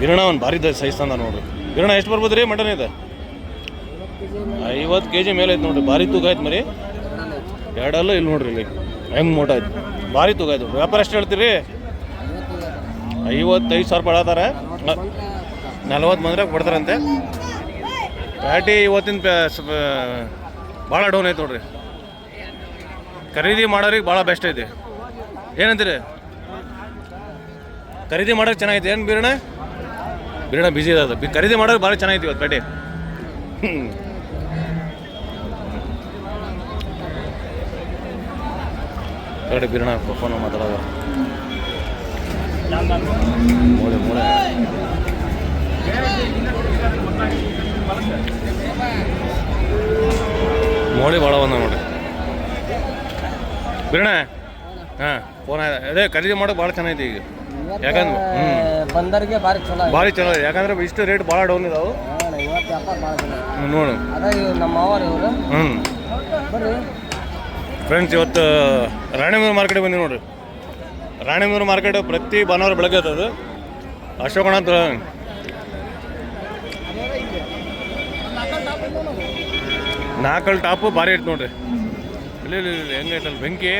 ಗಿರಣ ಒಂದು ಭಾರಿ ತಂದ ನೋಡ್ರಿ. ಗಿರಣ ಎಷ್ಟು ಬರ್ಬೋದು ರೀ ಮಟನ್ ಇದೆ? ಐವತ್ತು ಕೆ ಜಿ ಮೇಲೆ ಐತೆ ನೋಡ್ರಿ. ಭಾರಿ ತೂಕ ಆಯ್ತು ಮರಿ. ಎರಡಲ್ಲ ಇಲ್ಲಿ ನೋಡ್ರಿ ಇಲ್ಲಿ. ಹೆಂಗೆ ಮೋಟ ಆಯ್ತು. ಭಾರಿ ತೂಕ ಆಯ್ತು ವ್ಯಾಪಾರ ಎಷ್ಟು ಹೇಳ್ತೀರಿ? ಐವತ್ತೈದು ಸಾವಿರ ರೂಪಾಯಿ ನಲ್ವತ್ತು ಬಂದ್ರೆ ಕೊಡ್ತಾರಂತೆ ಪ್ಯಾಟಿ ಇವತ್ತಿನ ಭಾಳ ಡೌನ್ ಐತೆ ನೋಡ್ರಿ. ಖರೀದಿ ಮಾಡೋರಿಗೆ ಭಾಳ ಬೆಸ್ಟ್ ಐತಿ. ಏನಂತೀರಿ? ಖರೀದಿ ಮಾಡೋಕೆ ಚೆನ್ನಾಗೈತೆ ಏನು ಬೀರಣ ಬೀರಣ ಬಿಸಿ ಬಿ- ಖರೀದಿ ಮಾಡೋದು ಭಾಳ ಚೆನ್ನಾಗೈತಿ ಇವತ್ತು ಪೇಟೆ. ನೋಡಿ ಬೀರಣ ಫೋನ್ ಮಾತಾಡೋದು. ಮೂಳೆ ಮೂಳೆ. ಮೋಳಿ ಭಾಳ ಬಂದ ನೋಡಿ ಬಿರಣ ಹಾಂ, ಫೋನ್ ಅದೇ ಖರೀದಿ ಮಾಡೋಕೆ ಭಾಳ ಚೆನ್ನಾಗೈತಿ ಈಗ. ಯಾಕಂದ್ರೆ ಹ್ಞೂ ಬಂದರಿಗೆ ಭಾರಿ ಚಲೋ. ಭಾರಿ ಚಲೋ ಇದೆ. ಯಾಕಂದ್ರೆ ಇಷ್ಟು ರೇಟ್ ಭಾಳ ಡೌನ್ ಇದಾವೆ. ಅಣ್ಣ, ಇವತ್ತು ವ್ಯಾಪಾರ ಭಾಳ ಚಲೋ ಐತಿ. ಹ್ಮ್, ನೋಡು. ಅದ ಇವ್ ನಮ್ಮ ಮಾವರು ಇವರು. ಹ್ಞೂ ಬರ್ರಿ. ಫ್ರೆಂಡ್ಸ್ ಇವತ್ತು ರಾಣಿಮೂರು ಮಾರ್ಕೆಟ್ ಬಂದಿ ನೋಡ್ರಿ. ರಾಣಿಮೂರು ಮಾರ್ಕೆಟ್ ಪ್ರತಿ ಭಾನುವಾರ ಬೆಳಗ್ಗೆ ಅದು ಅಶೋಕಣ ಅಂತ ನಾಲ್ಕಲ್ ಟಾಪು ಭಾರಿ ಐತೆ ನೋಡ್ರಿ. ಇಲ್ಲಿ ಇಲ್ಲ ಇಲ್ಲಿ ಹೆಂಗೈತಲ್ಲ ಬೆಂಕಿ.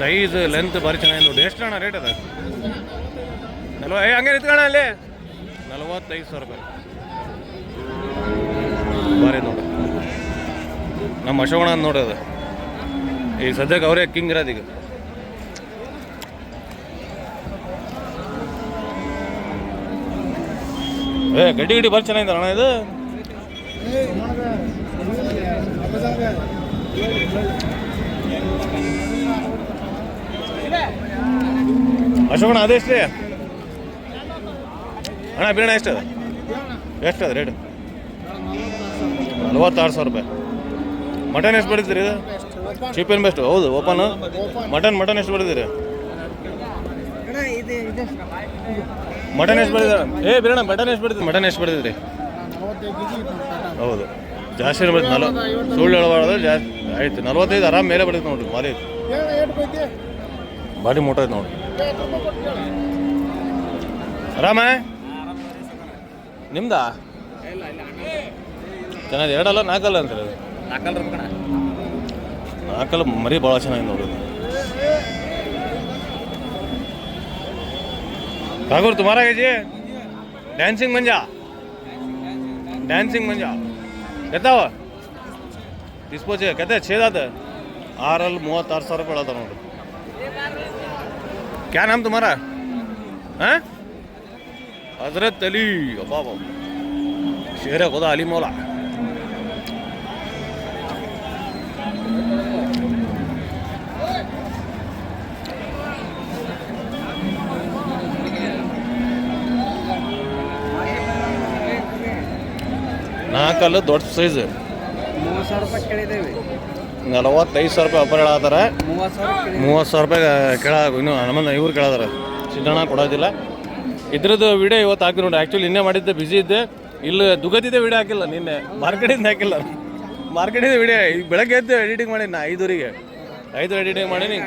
ಸೈಜ್ ಲೆಂತ್ ಭಾರಿ ಚೆನ್ನಾಗಿ ನೋಡಿ ಎಷ್ಟು ಅಣ್ಣ ರೇಟ್ ಅದ? ಏ, ಹಂಗೆ ನಿಂತ್ಕೋಣ ಅಲ್ಲಿ. ನಲವತ್ತೈದು ಸಾವಿರ ರೂಪಾಯಿ. ಬಾರಿ ನೋಡಿ. ನಮ್ಮ ಅಶೋಕಣ ಅಂತ ನೋಡಿ ಅದು ಈಗ ಸದ್ಯಕ್ಕೆ ಅವರೇ ಕಿಂಗ್ ಇರೋದು ಈಗ. ಏ, ಗಡ್ಡಿ ಗಡ್ಡಿ ಬರ್ ಚೆನ್ನಾಗಿದೆ ಅಣ್ಣ ಇದು. ಅಶೋಕಣ ಅದೆಷ್ಟೇ ಅಣ್ಣ ಬೀರಣ ಎಷ್ಟು ಅದ? ಎಷ್ಟು ಅದ ರೇಟ್ ನಲವತ್ತಾರು ಸಾವಿರ ರೂಪಾಯಿ. ಮಟನ್ ಎಷ್ಟು ಬಡಿದ್ರಿ ಇದು? ಚೀಪ್ ಏನು ಬೆಸ್ಟ್ ಹೌದು ಓಪನ್ ಮಟನ್ ಮಟನ್ ಎಷ್ಟು ಬಡಿದಿರಿ ಮಟನ್ ಎಷ್ಟು ಬಡಿದ ಏ ಬಿರಣ ಮಟನ್ ಎಷ್ಟು ಬಡಿದ್ರಿ ಮಟನ್ ಎಷ್ಟು ಬಡಿದ್ರಿ ಹೌದು. ಜಾಸ್ತಿ ಬಡಿದ್ ನಲ ಸುಳ್ಳು ಹೇಳಬಾರ್ದು, ಜಾಸ್ತಿ ಆಯ್ತು, ನಲ್ವತ್ತೈದು ಆರಾಮ್ ಮೇಲೆ ಬಡಿದ್ ನೋಡ್ರಿ ಮಾರಿ ಐತಿ ಮೋಟೈತೆ ನೋಡ್ರಿ. ಆರಾಮ? ನಿಮ್ದಾ? ಚೆನ್ನಾಗಿ ಎರಡಲ್ಲ ನಾಲ್ಕಲ್ಲ ಅಂತ ಅದು? ನಾಲ್ಕಲ್ಲ ಮರಿ ಭಾಳ ಚೆನ್ನಾಗಿ ನೋಡೋದು ಠಾಕೂರ್ ತುಮಾರ ಐಜಿ ಡ್ಯಾನ್ಸಿಂಗ್ ಮಂಜ? ಡ್ಯಾನ್ಸಿಂಗ್ ಮಂಜ? ಎತ್ತಾವ ಡಿಸ್ಪೋಜೆ ಕತೆ ಛೇದಾದ ಆರಲ್ಲಿ ಮೂವತ್ತಾರು ಸಾವಿರ ರೂಪಾಯಿ ಅದ ನೋಡ್ರಿ ಕ್ಯಾ ನಾಮ್ ತುಮಾರ? ಹಾಂ? ಹಜರತ್ ಅಲಿ ಅಬ್ಬಾಬ ಶೇರ ಹೋದ ಅಲಿ ಮೌಲ ನಾಲ್ಕಲ್ಲು ದೊಡ್ಡ ಸೈಜ್ ಮೂವತ್ತು ಸಾವಿರ ರೂಪಾಯಿ ಕೇಳಿದ್ದೇವೆ. ನಲವತ್ತೈದು ಸಾವಿರ ರೂಪಾಯಿ ಅಪರ ಹೇಳತ್ತಾರ ಮೂವತ್ತು ಸಾವಿರ ರೂಪಾಯಿ ಕೆಳ ಇನ್ನು ಹನುಮಂತ ಇವ್ರು ಕೇಳದಾರ ಸಿದ್ದಣ್ಣ ಕೊಡೋದಿಲ್ಲ. ಇದ್ರದ್ದು ವಿಡಿಯೋ ಇವತ್ತು ಹಾಕಿ ನೋಡಿ. ಆ್ಯಕ್ಚುಲಿ ಇನ್ನೇ ಮಾಡಿದ್ದೆ ಬಿಸಿ ಇದ್ದೆ. ಇಲ್ಲಿ ದುಗದಿದ್ದೆ ವಿಡಿಯೋ ಹಾಕಿಲ್ಲ ನಿನ್ನೆ. ಮಾರ್ಕೆಟಿಂದ ಹಾಕಿಲ್ಲ. ಮಾರ್ಕೆಟಿಂದ ವಿಡಿಯೋ. ಈಗ ಬೆಳಗ್ಗೆ ಎದ್ದು ಎಡಿಟಿಂಗ್ ಮಾಡಿ ನಾ ಐದೂರಿಗೆ ಐದು ಎಡಿಟಿಂಗ್ ಮಾಡೀನಿ.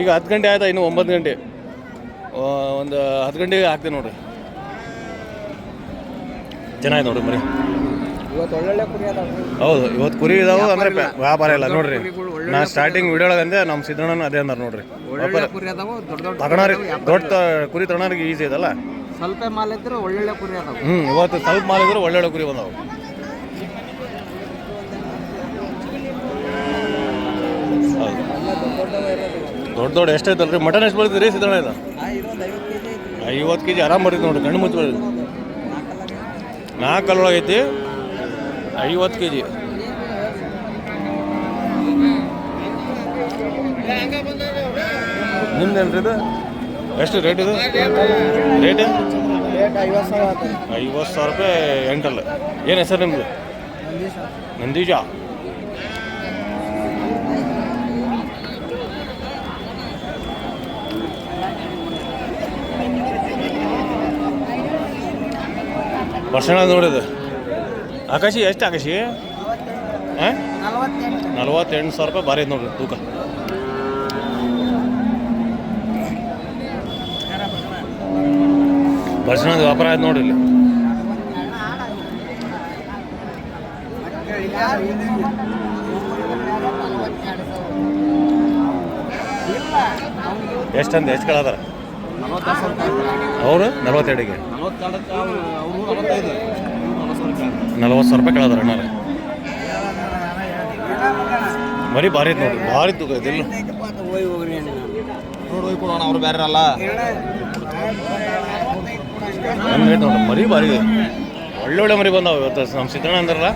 ಈಗ ಹತ್ತು ಗಂಟೆ ಆಯ್ತಾ, ಇನ್ನು ಒಂಬತ್ತು ಗಂಟೆ. ಒಂದು ಹತ್ತು ಗಂಟೆಗೆ ಹಾಕ್ತೀನಿ ನೋಡ್ರಿ. ಚೆನ್ನಾಗಿ ನೋಡ್ರಿ ಮರಿ ಇವತ್ತು ಒಳ್ಳೊಳ್ಳೆ ಕುರಿ ಅದಾವ್ರಿ ಹೌದು ಇವತ್ತು ಕುರಿ ಇದಾವು ಅಂದ್ರೆ ವ್ಯಾಪಾರ ಇಲ್ಲ. ನೋಡ್ರಿ. ನಾ ಸ್ಟಾರ್ಟಿಂಗ್ ವಿಡಿಯೋಳಗಂದೆ ನಮ್ಮ ಸಿದ್ದಣ್ಣನ ಅದೇ ಅಂದಾರ ನೋಡ್ರಿ. ಅದಾವು ದೊಡ್ಡ ಕುರಿ ತಗೊಳೋರಿಗೆ ಈಸಿ ಇದಲ್ಲ? ಸ್ವಲ್ಪ ಮಾಲ್ ಇದ್ರೆ ಒಳ್ಳೊಳ್ಳೆ ಕುರಿ ಅದಾವು. ಹ್ಞೂ ಇವತ್ತು ಸ್ವಲ್ಪ ಮಾಲಿದ್ರೆ ಒಳ್ಳೊಳ್ಳೆ ಕುರಿ ಬಂದವು. ದೊಡ್ಡ ದೊಡ್ಡ ಎಷ್ಟೈತಲ್ರಿ ಮಟನ್ ಎಷ್ಟು ಬರ್ತದೆ ರೀ ಸಿದ್ದಣ್ಣ ಇದು? ಐವತ್ತು ಕೆ ಜಿ ಆರಾಮ ಬರ್ತದೆ ನೋಡ್ರಿ ಕಣ್ಣು ಮುಚ್ಚಿ ಬರ್ತದೆ ನಾಲ್ಕು ಒಳಗೆ ಐತಿ ಐವತ್ತು ಕೆ ಜಿ ನಿಮ್ದೇನ್ರಿ ಇದು? ಎಷ್ಟು ರೇಟ್ ಇದು? ರೇಟ್ ಐವತ್ತು ಸಾವಿರ ರೂಪಾಯಿ ಎಂಟಲ್ಲ ಏನು ಹೆಸರು ಸರ್ ನಂದೀಜ. ವರ್ಷ ನೋಡಿದು? ಆಕಾಶಿ ಎಷ್ಟು ಆಕಾಶಿ? ಹಾಂ ನಲವತ್ತೆಂಟು ಸಾವಿರ ರೂಪಾಯಿ ಬಾರಿ ಐತೆ ನೋಡ್ರಿ ತೂಕ. ವರ್ಷದ ವ್ಯಾಪಾರ ಆಯ್ತು ನೋಡ್ರಿ ಇಲ್ಲಿ. ಎಷ್ಟಂತ ಎಷ್ಟು ಕೇಳದಾರ? ಅವರು ನಲ್ವತ್ತೆರಡಿಗೆ ನಲ್ವತ್ತು ಸಾವಿರ ರೂಪಾಯಿ ಕೇಳದಾರ ಅಣ್ಣಾರ ಮರಿ ಭಾರಿ ಐತೆ ನೋಡ್ರಿ ಭಾರಿ ತೂಕ ಐತೆ ಇಲ್ಲ ನೋಡಿ ಕೊಡೋಣ ಅವ್ರು ಬೇರೆ ಅಲ್ಲ ನೋಡ್ರಿ ಮರಿ ಭಾರಿ ಒಳ್ಳೊಳ್ಳೆ ಮರಿ ಬಂದಾವ ಇವತ್ತು ನಮ್ಮ ಸಿದ್ದಣ್ಣ ಅಂದ್ರಲ್ಲ.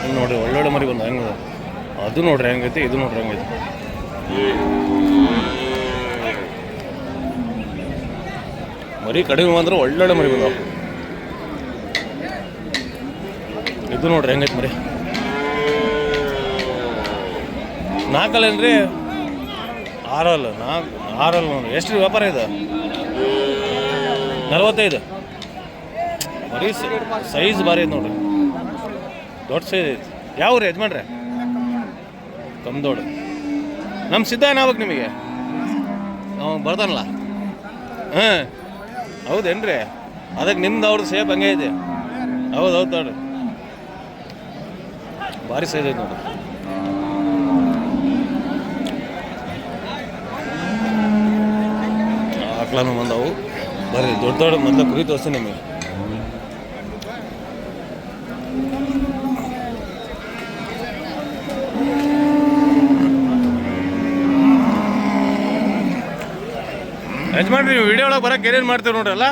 ಹಿಂಗೆ ನೋಡ್ರಿ ಒಳ್ಳೊಳ್ಳೆ ಮರಿ ಬಂದ ಹೆಂಗೆ ಅದು ನೋಡ್ರಿ ಹೆಂಗೈತಿ ಇದು ನೋಡ್ರಿ ಹೆಂಗೈತಿ ಮರಿ ಕಡಿಮೆ ಬಂದ್ರೆ ಒಳ್ಳೊಳ್ಳೆ ಮರಿ ಬಂದಾವ. ಇದು ನೋಡ್ರಿ ಹೆಂಗೈತೆ ಮರಿ. ನಾಲ್ಕಲ್ಲೇನ್ರಿ ಆರಲ್ಲ, ನಾಲ್ಕು, ಆರಲ್ಲ ನೋಡ್ರಿ. ಎಷ್ಟು ವ್ಯಾಪಾರ ಇದು? ನಲ್ವತ್ತೈದು. ಮರಿ ಸೈಜ್ ಭಾರಿ ಐತೆ ನೋಡ್ರಿ. ದೊಡ್ಡ ಸೈಜ್ ಐತಿ. ಯಾವ ರೀ ಯಜಮಾನ್ರೆ? ಕಮ್ದೋಡು. ನಮ್ಮ ಸಿದ್ಧ ಏನಾಗ್ಬೇಕು ನಿಮಗೆ. ನಾವು ಬರ್ತಾನಲ್ಲ? ಹಾಂ. ಹೌದೇನ್ರಿ? ಅದಕ್ಕೆ ನಿಮ್ದು ಅವ್ರದ್ದು ಸೇಫ್ ಹಂಗೆ ಇದೆ ಹೌದು ಹೌದು ನೋಡ್ರಿ ಭಾರಿ ಸೈಜ್ ಐತೆ ನೋಡ್ರಿ ಆಕಳನು ಬಂದವು. ಬರೀ ದೊಡ್ಡ ದೊಡ್ಡ ಮೊದಲ ಕುರಿ ತೋರಿಸ್ತೀನಿ ನಿಮಗೆ. ಯಜಮಾನ್ರಿ ವಿಡಿಯೋ ಒಳಗೆ ಬರಕ್ಕೆ ಏನೇನು ಮಾಡ್ತೀವಿ ನೋಡ್ರಲ್ಲ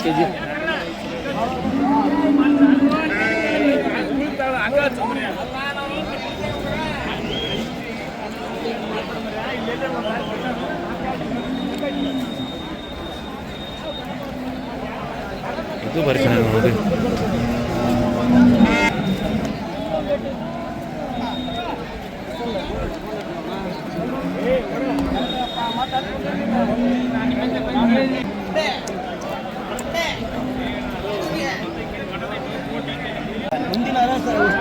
ನಾಲ್ಕು ಕೆ ಜಿ ಇದು ಬರೀ ಚೆನ್ನಾಗಿ ನೋಡಿ ಮುಂದಿನ ಸರ್ ಎಷ್ಟು ಹೇಳಿದ್ರೆ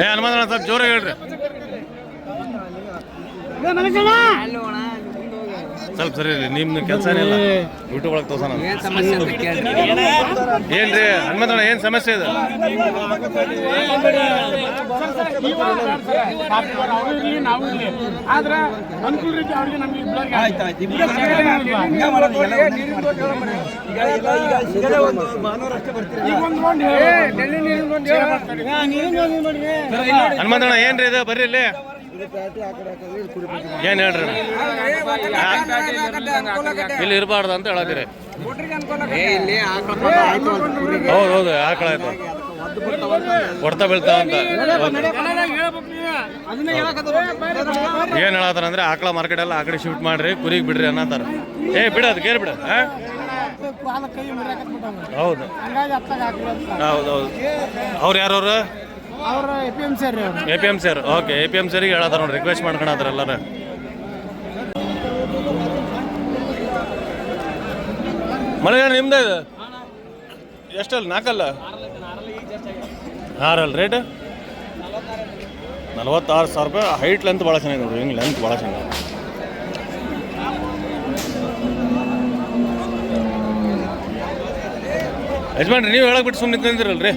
ಏ ಹನುಮಂತಣ್ಣ ಸ್ವಲ್ಪ ಜೋರಾಗಿ ಹೇಳ್ರಿ. ಸ್ವಲ್ಪ ಸರಿ ರೀ ನಿಮ್ಮ ಕೆಲಸನೇ ಇಲ್ಲ. ಯೂಟ್ಯೂಬ್ ಒಳಗೆ ತೋರ್ಸೋಣ ಏನ್ರಿ ಹನುಮಂತಣ್ಣ ಏನು ಸಮಸ್ಯೆ ಇದೆ? ಆದ್ರೆ ಹನುಮಂತಣ್ಣ ಏನ್ರಿ ಇದು? ಬರ್ರಿ ಇಲ್ಲಿ. ಏನು ಹೇಳ್ರಿ ಇಲ್ಲಿ ಇರಬಾರ್ದು ಅಂತ ಹೇಳತ್ತೀರಿ. ಕುರಿಗೆ. ಹೌದು ಹೌದು ಆಕಳ ಆಯ್ತು. ಹೊಡ್ತಾ ಬೀಳ್ತಾವ ಅಂತ. ಏನ್ ಹೇಳತ್ತಾರ ಅಂದ್ರೆ ಆಕಳ ಮಾರ್ಕೆಟ್ ಎಲ್ಲ ಆಕಡೆ ಕಡೆ ಶಿಫ್ಟ್ ಮಾಡ್ರಿ ಕುರಿಗೆ ಬಿಡ್ರಿ ಅನ್ನತಾರ ಏ ಬಿಡ ಅದು ಕೇರ್ ಬಿಡ ಹೌದು. ಹಂಗಾಗಿ ಅತ್ತಾಗ ಹಾಕಿಲ್ಲ ಹೌದು ಹೌದು. ಅವ್ರು ಯಾರವ್ರು? ಎ ಪಿ ಎಂ ಸಿ ಅವ್ರು okay, A P M C ಹೇಳತ್ತಾರ ನೋಡಿ ರಿಕ್ವೆಸ್ಟ್ ಮಾಡ್ಕೊಳತ್ತಾರ ಎಲ್ಲಾರ. ಮಳೆ ನಿಮ್ದು ಎಷ್ಟಲ್ಲ? ನಾಲ್ಕಲ್ಲ? ಆರಲ್ಲ ರೇಟ್ ನಲವತ್ತಾರು ಸಾವಿರ ರೂಪಾಯಿ ಹೈಟ್ ಲೆಂತ್ ಭಾಳ ಚೆನ್ನಾಗಿ ನೋಡ್ರಿ, ಹಿಂಗೆ ಲೆಂತ್ ಭಾಳ ಚೆನ್ನಾಗಿದೆ. ಯಜಮಾನ್ರಿ ನೀವು ಹೇಳಕ್ ಬಿಟ್ಟು ಸುಮ್ಮನೆ ತಂದಿರಲ್ರಿ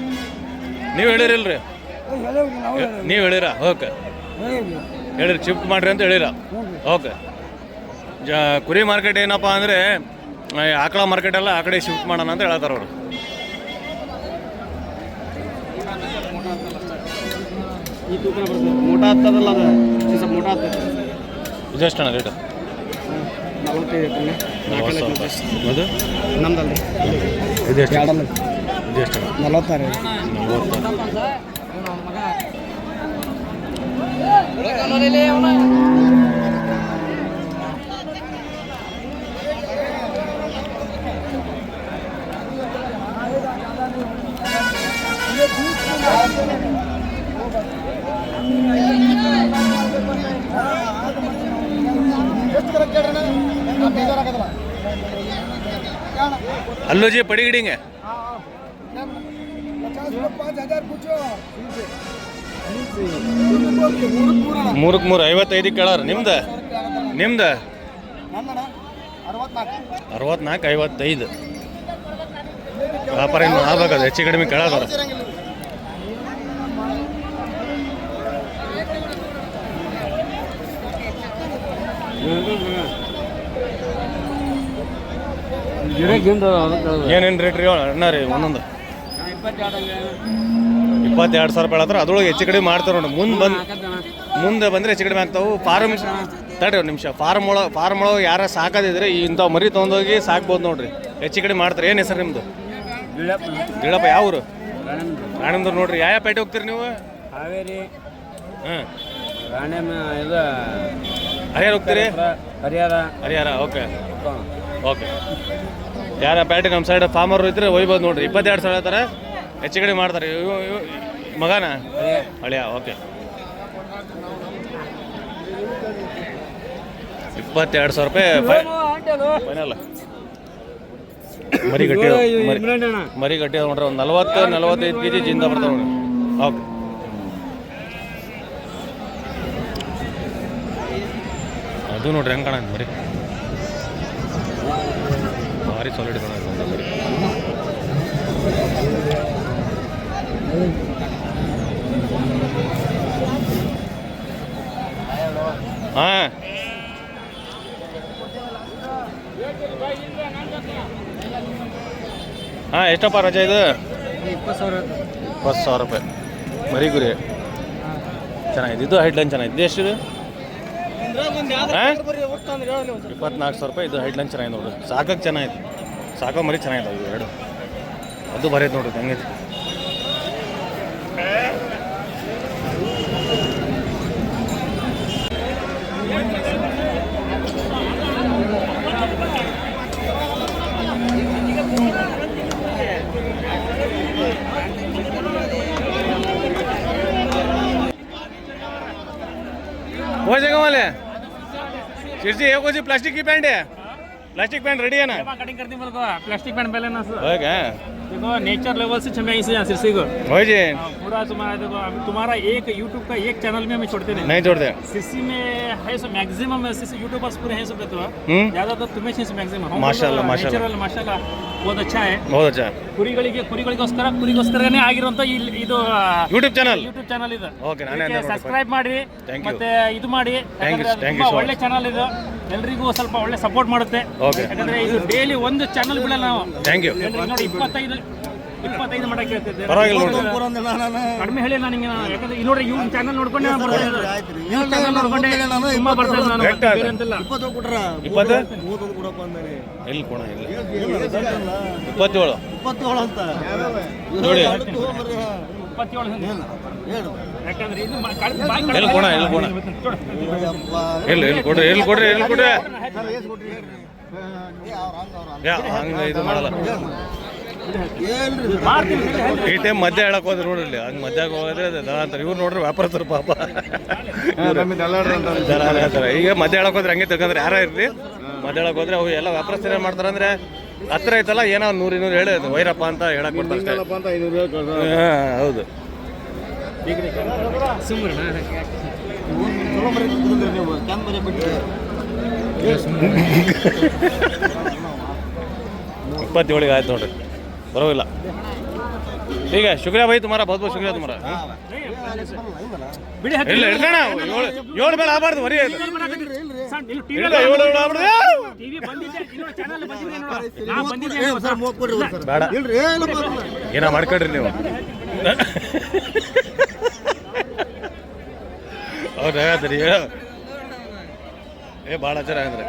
ನೀವು ಹೇಳಿರಲ್ರಿ? ನೀವು ಹೇಳಿರ? ಓಕೆ. ಹೇಳಿರಿ ಶಿಫ್ಟ್ ಮಾಡ್ರಿ ಅಂತ ಹೇಳಿರ? ಓಕೆ. ಜ ಕುರಿ ಮಾರ್ಕೆಟ್ ಏನಪ್ಪ ಅಂದರೆ ಆಕಳ ಮಾರ್ಕೆಟ್ ಎಲ್ಲ ಆ ಕಡೆ ಶಿಫ್ಟ್ ಮಾಡೋಣ ಅಂತ ಹೇಳ್ತಾರೆ ಅವರು. ಈ ತೂಕ ಬರ್ತದೆ ಮೋಟ ಅದು ಸ್ವಲ್ಪ ಮೋಟ ಇದೆಷ್ಟಣ್ಣ ರೇಟ್ ನಲವತ್ತೈದು ನಲ್ವತ್ತು ನಲವತ್ತಾರು ಎಷ್ಟು ಕರೆಕ್ಟ್ ಹೇಳ್ರಿ ಬೇಜಾರಾಗದಲ್ಲ ನಲ್ವತ್ತು ಅಲ್ಲೋ ಜಿ ಪಡಿ ಗಿಡಿಂಗೆ ಮೂರಕ್ಕೆ ಮೂರು ಐವತ್ತೈದಕ್ಕೆ ಕೇಳಾರ. ನಿಮ್ದು? ನಿಮ್ದು? ಅರವತ್ನಾಲ್ಕು, ಐವತ್ತೈದು. ವ್ಯಾಪಾರ ಇನ್ನು ಆಗ್ಬೇಕದು, ಹೆಚ್ಚು ಕಡಿಮೆ ಕೇಳೋದಾರ ಏನೇನು ರೇಟ್ ರೀ ಅಣ್ಣ ರೀ ಒಂದೊಂದು. ಇಪ್ಪತ್ತೆರಡು ಸಾವಿರ ರೂಪಾಯಿ ಆದ್ರೆ ಅದ್ರೊಳಗೆ ಹೆಚ್ಚು ಕಡಿಮೆ ಮಾಡ್ತಾರೆ ನೋಡಿ ಮುಂದೆ ಬಂದು ಮುಂದೆ ಬಂದರೆ ಹೆಚ್ಚು ಕಡಿಮೆ ಆಗ್ತಾವೆ. ಫಾರ್ಮ್ ತಡ್ರಿ ಒಂದು ನಿಮಿಷ ಫಾರ್ಮ್ ಒಳಗೆ ಫಾರ್ಮ್ ಒಳಗೆ ಯಾರ ಸಾಕೋದಿದ್ರೆ ಇಂಥವು ಮರಿ ತೊಗೊಂಡೋಗಿ ಸಾಕ್ಬೋದು ನೋಡ್ರಿ. ಹೆಚ್ಚು ಕಡಿಮೆ ಮಾಡ್ತಾರೆ ಏನು ಹೆಸರು ನಿಮ್ಮದು ಗಿಳಪ್ಪ ಯಾವ ಊರು? ರಾಣಂದ್ರ ನೋಡ್ರಿ ಯಾವ ಪೇಟೆ ಹೋಗ್ತೀರಿ ನೀವು? ಹಾವೇರಿ. ಹಾಂ. ಇದು ಹರಿಯಾರ ಹೋಗ್ತೀರಿ? ಹರಿಹರ. ಹರಿಯಾರ ಓಕೆ. ಓಕೆ. ಯಾರ ಪ್ಯಾಟಿ ನಮ್ಮ ಸೈಡ್ ಫಾರ್ಮರ್ ಇದ್ರೆ ಒಯ್ಬೋದು ನೋಡ್ರಿ. ಇಪ್ಪತ್ತೆರಡು ಸಾವಿರ ಹೇಳ್ತಾರೆ ಹೆಚ್ಚು ಕಡಿಮೆ ಮಾಡ್ತಾರೆ. ಇವು ಇವು ಮಗನ? ಅಳಿಯ ಓಕೆ ಇಪ್ಪತ್ತೆರಡು ಸಾವಿರ ರೂಪಾಯಿ ಫೈನಲ್ ಮರಿ ಗಟ್ಟಿ ಮರಿ ಗಟ್ಟಿ ನೋಡ್ರಿ. ಒಂದು ನಲ್ವತ್ತು ನಲ್ವತ್ತೈದು ಕೆ ಜಿ ಜಿಂದ ಬರ್ತಾವೆ ನೋಡ್ರಿ. ಓಕೆ ಅದು ನೋಡ್ರಿ ಹೆಂಗೆ ಕಾಣ ಮರಿ. ಭಾರಿ ಸಾಲಿಡ್ ಕಾಣ ಮರಿ ಹಾಂ. ಹಾಂ ಎಷ್ಟಪ್ಪ ರಜೆ ಇದು? ಇಪ್ಪತ್ತು ಸಾವಿರ. ಇಪ್ಪತ್ತು ಸಾವಿರ ರೂಪಾಯಿ. ಮರಿ ಗುರಿ. ಚೆನ್ನಾಗಿದೆ. ಇದು ಹೆಡ್ಲೈನ್ ಚೆನ್ನಾಗಿದೆ. ಇದು ಎಷ್ಟಿದೆ? ಇಪ್ಪತ್ನಾಲ್ಕು ಸಾವಿರ ರೂಪಾಯಿ ಇದು ಹೈಡ್ ಲೈನ್ ಚೆನ್ನಾಗಿದೆ ನೋಡ್ರಿ ಸಾಕಕ್ಕೆ ಚೆನ್ನಾಗಿದೆ ಸಾಕೋ ಮರಿ ಚೆನ್ನಾಗಿದೆ ಇವು ಎರಡು. ಅದು ಬರೀತು ನೋಡಿರಿ ಹೆಂಗೈತೆ. हो जाएगा वाले शिरसी एक जी प्लास्टिक की पैंट है प्लास्टिक पैंट रेडी है ना कटिंग करती मेरे को प्लास्टिक पैंट पहले ना सर हो क्या देखो नेचर लेवल से छमे इसे यहाँ सिरसी को हो जी पूरा तुम्हारा देखो अभी तुम्हारा एक यूट्यूब का एक चैनल में हमें छोड़ते नहीं नहीं छोड़ते सिरसी में है सो मैक्सिमम सिरसी यूट्यूबर्स पूरे हैं सब रहते हो हम्म ज्यादातर तुम्हें से मैक्सिमम माशाल्लाह, माशाल्लाह। ನ್ಯಾಚುರಲ್ ಮಾಶಾಲ್ಲ बहुत अच्छा है बहुत अच्छा ಕುರಿಗಳಿಗೆ ಕುರಿಗಳಿಗೋಸ್ಕರ ಕುರಿಗೋಸ್ಕರನೇ ಆಗಿರುವಂತ ಇಲ್ಲಿ ಇದು ಯೂಟ್ಯೂಬ್ ಚಾನಲ್ ಯೂಟ್ಯೂಬ್ ಚಾನಲ್ ಇದು ಓಕೆ ನಾನೇ ಅಂತ ನೋಡಿ ಸಬ್ಸ್ಕ್ರೈಬ್ ಮಾಡಿ Thank you. ಮತ್ತೆ ಇದು ಮಾಡಿ Thank you, ಯಾಕಂದ್ರೆ ಅದು thank you ತುಂಬಾ so ಒಳ್ಳೆ ಚಾನಲ್ ಇದು ಎಲ್ರಿಗೂ ಸ್ವಲ್ಪ ಒಳ್ಳೆ ಸಪೋರ್ಟ್ ಮಾಡುತ್ತೆ. ಯಾಕಂದ್ರೆ ಇದು ಡೈಲಿ ಒಂದು ಚಾನಲ್ ಬಿಡಲ್ಲ ನಾವು. ಥ್ಯಾಂಕ್ ಯು ನೋಡಿ ಇಪ್ಪತ್ತೈದು ಇಪ್ಪತ್ತೈದು ಮಾಡಕ್ಕೆ ಕಡಿಮೆ ಹೇಳಿ ನಾನು ಹಿಂಗೆ ಯಾಕಂದ್ರೆ ಇಲ್ಲಿ ನೋಡ್ರಿ ಇವ್ನ ಚಾನಲ್ ನೋಡ್ಕೊಂಡೆ ನಾನು ಬರ್ತಾ ಇರೋದು. ಇವ್ನ ಚಾನಲ್ ನೋಡ್ಕೊಂಡೆ ತುಂಬಾ ಬರ್ತಾ ನಾನು. Correct ಬೇರೆ ಅಂತಿಲ್ಲ ಇಪ್ಪತ್ತು ಎಲ್ಲಿ ಕೊಡ ಇಲ್ಲ ಇಪ್ಪತ್ತೇಳು. ಇಪ್ಪತ್ತೇಳು ಕಡಿಮೆ ಬಾಯಿ ಎಲ್ಲಿ ಕೊಡ. ಎಲ್ಲಿ. ಎಲ್ಲಿ ಎಲ್ಲಿ ಕೊಡ್ರಿ ಎಲ್ಲಿ ಕೊಡ್ರಿ ಎಲ್ಲಿ ಕೊಡ್ರಿ ಯಾ ಹಂಗೆ ಇದು ಮಾಡಲ್ಲ. ಈ ಟೈಮ್ ಮಧ್ಯ ಹೇಳಕ್ ಹೋದ್ರೆ ನೋಡ್ರಿ ಹಂಗ ಮಧ್ಯ ಹೋದ್ರೆ ಅದು ದನ ಅಂತಾರೆ. ಇವ್ರು ನೋಡ್ರಿ ವ್ಯಾಪಾರಸ್ಥರು ಪಾಪ. ಈಗ ಮಧ್ಯ ಹೇಳಕ್ ಹೋದ್ರೆ ಹಂಗೆ ತಿಳ್ಕೊಂಡ್ರೆ ಯಾರ ಇರ್ಲಿ? ಮಧ್ಯ ಹೇಳಕ್ ಹೋದ್ರೆ ಅವು ಎಲ್ಲ ವ್ಯಾಪಾರಸ್ಥರು ಏನು ಮಾಡ್ತಾರೆ ಅಂದ್ರೆ ಹತ್ರ ಐತಲ್ಲ ಏನೋ ನೂರಿನೂರು ನೂರು ಇನ್ನೂರು ಹೇಳಿ ವೈರಪ್ಪ ಅಂತ ಹೇಳಕ್ ಕೊಡ್ತಾರೆ. ಹೌದು. ಇಪ್ಪತ್ತೇಳಿಗೆ ಆಯ್ತು ನೋಡ್ರಿ ಬರೋವಿಲ್ಲ ठीक है शुक्रिया भाई तुम्हारा बहुत बहुत शुक्रिया तुम्हारा ಬಿಡಿ ಹತ್ತಿ. ಇಲ್ಲ ಹಿಡ್ಕಣ ಏಳು ಏಳು ಮೇಲೆ ಆಗಬಾರ್ದು ಬರೀ ಅದು. ಸಣ್ಣ, ಇಲ್ಲಿ TV ಹೌದು ಹೇಳ್ತೀರಿ ಹೇಳ. ಏ ಭಾಳ ಅಂದ್ರೆ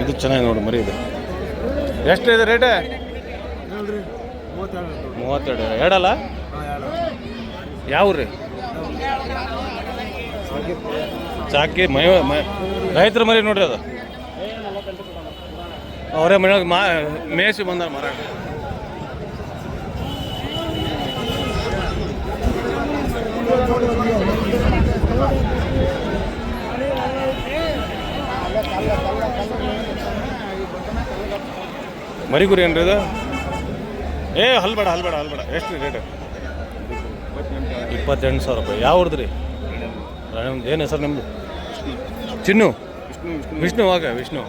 ಇದು ಚೆನ್ನಾಗಿ ನೋಡು, ಮರಿ ಇದು. ಎಷ್ಟು ಇದೆ ರೇಟ್ ಮೂವತ್ತೆರಡು. ಎರಡಲ್ಲ? ಯಾವ ರೀ ಮೈ ಮ- ರೈತರ ಮರಿ ನೋಡ್ರಿ ಅದು. ಅವರೇ ಮನೆಯೊಳಗೆ ಮಾ ಮೇಸಿ ಬಂದಾರ ಮರ. ಮರಿಗುರಿ ಏನ್ರಿ ಇದು? ಏ ಹಲ್ಬೇಡ ಹಲ್ಬೇಡ ಹಲ್ಬೇಡ ಎಷ್ಟು ರೀ ರೇಟ್ ಇಪ್ಪತ್ತೆಂಟು ಸಾವಿರ ರೂಪಾಯಿ. ಯಾವ ಹೊಡೆದ್ರಿ ನಿಮ್ದು ಏನು ಹೆಸರು ನಿಮ್ಮದು ಚಿನ್ನು? ವಿಷ್ಣು ಆಗ, ವಿಷ್ಣು.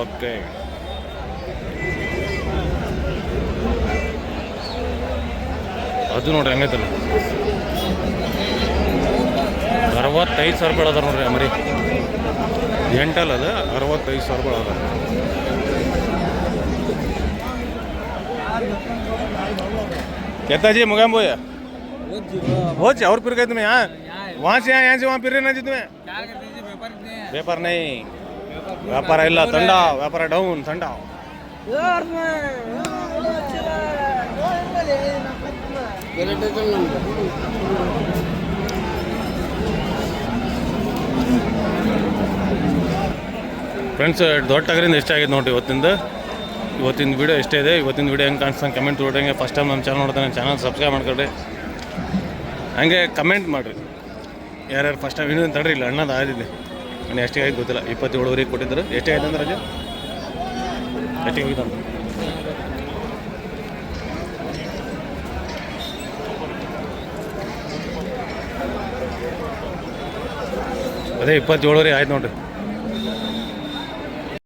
ಓಕೆ. ಅದು ನೋಡ್ರಿ, ಹಂಗೈತಲ್ಲ? ಅರವತ್ತೈದು ಸಾವಿರ ರೂಪಾಯಿ ಅದಾರ ನೋಡ್ರಿ ಮರಿ ಎಂಟಲ್ ಅದ ಅರವತ್ತೈದು ಸಾವಿರ ರೂಪಾಯಿ ಅದ ಕೆತ್ತಾಜಿ ಮುಗಾಂಬೋಯ ಹೋಚಿ ಅವ್ರ ಪಿರ್ಗೈ ತುಮಿ ಹಾ ವಾಸಿ ಹಾ ಯಾಸಿ ವಾ ಪಿರ್ರಿ ನಂಜಿ ತುಮಿ ವ್ಯಾಪಾರ ನೈ ವ್ಯಾಪಾರ ಇಲ್ಲ ತಂಡ ವ್ಯಾಪಾರ ಡೌನ್ ತಂಡ ಫ್ರೆಂಡ್ಸ್ ದೊಡ್ಡ ಟಗರಿಂದ ಎಷ್ಟಾಗಿದೆ ನೋಡಿ ಇವತ್ತಿಂದ. ಇವತ್ತಿನ ವೀಡಿಯೋ ಎಷ್ಟೇ ಇದೆ, ಇವತ್ತಿನ ವೀಡಿಯೋ ಹೆಂಗೆ ಕಾಣಿಸ್ತಾನೆ ಕಮೆಂಟ್ ನೋಡ್ದಂಗೆ ಫಸ್ಟ್ ಟೈಮ್ ನಮ್ಮ ಚಾನಲ್ ನೋಡ್ತಾನೆ ಚಾನಲ್ ಸಬ್ಸ್ಕ್ರೈಬ್ ಮಾಡ್ಕೊಳ್ರಿ. ಹಂಗೆ ಕಮೆಂಟ್ ಮಾಡಿರಿ. ಯಾರ್ಯಾರು ಫಸ್ಟ್ ಟೈಮ್ ಇನ್ನೂ ತಡ್ರಿ, ಇಲ್ಲ ಅಣ್ಣದ ಆದಿದೆ ನಾನು ಎಷ್ಟೇ ಆಗಿ ಗೊತ್ತಿಲ್ಲ. ಇಪ್ಪತ್ತೇಳುವರೆಗೆ ಕೊಟ್ಟಿದ್ದರು ಎಷ್ಟೇ ಆಯ್ತು ಅಂದ್ರೆ ರಜೆ ಎಷ್ಟೇ ಹೋಗಿದ್ದ ಅದೇ ಇಪ್ಪತ್ತೇಳುವರೆ ಆಯ್ತು ನೋಡ್ರಿ.